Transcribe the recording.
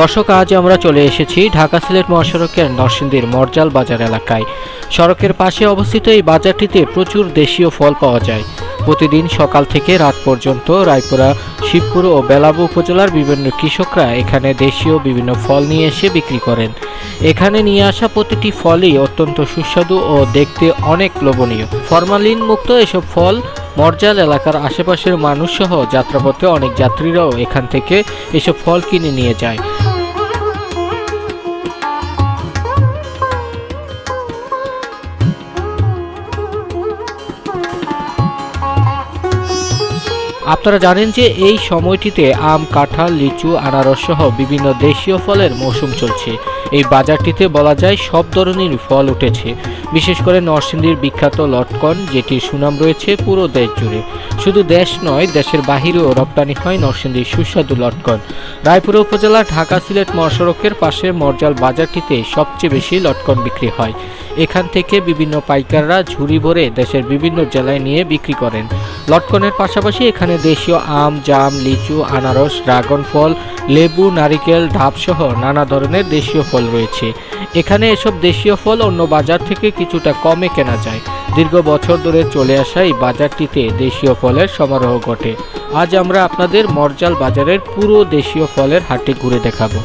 দর্শক, আজ আমরা চলে এসেছি ঢাকা সিলেট মহাসড়কের নরসিংদীর মরজাল বাজার এলাকায়। সড়কের পাশে অবস্থিত এই বাজারটিতে প্রচুর দেশীয় ফল পাওয়া যায়। প্রতিদিন সকাল থেকে রাত পর্যন্ত রায়পুরা, শিবপুর ও বেলাবু উপজেলার বিভিন্ন কৃষকরা এখানে দেশীয় বিভিন্ন ফল নিয়ে এসে বিক্রি করেন। এখানে নিয়ে আসা প্রতিটি ফলই অত্যন্ত সুস্বাদু ও দেখতে অনেক লোভনীয়। ফরমালিন মুক্ত এসব ফল মরজাল এলাকার আশেপাশের মানুষসহ যাত্রাপথে অনেক যাত্রীরাও এখান থেকে এসব ফল কিনে নিয়ে যায়। আপনারা জানেন যে এই সময়টিতে আম, কাঁঠাল, লিচু, আনারস সহ বিভিন্ন দেশীয় ফলের মৌসুম চলছে। এই বাজারটিতে বলা যায় সব ধরনের ফল উঠেছে। বিশেষ করে নরসিংদীর বিখ্যাত লটকন, যেটির সুনাম রয়েছে পুরো দেশ জুড়ে। শুধু দেশ নয়, দেশের বাহিরেও রপ্তানি হয় নরসিংদীর সুস্বাদু লটকন। রায়পুরা উপজেলা ঢাকা সিলেট মহাসড়কের পাশে মরজাল বাজারটিতে সবচেয়ে বেশি লটকন বিক্রি হয়। এখান থেকে বিভিন্ন পাইকাররা ঝুড়ি ভরে দেশের বিভিন্ন জেলায় নিয়ে বিক্রি করেন। লটকনের পাশাপাশি এখানে দেশীয় আম, জাম, লিচু, আনারস, ড্রাগন ফল, লেবু, নারিকেল ডাবসহ নানা ধরনের দেশীয় ফল রয়েছে। এখানে এসব দেশীয় ফল অন্য বাজার থেকে কিছুটা কমে কেনা যায়। দীর্ঘ বছর ধরে চলে আসা এই বাজারটিতে দেশীয় ফলের সমারোহ ঘটে। আজ আমরা আপনাদের মরজাল বাজারের পুরো দেশীয় ফলের হাটে ঘুরে দেখাবো।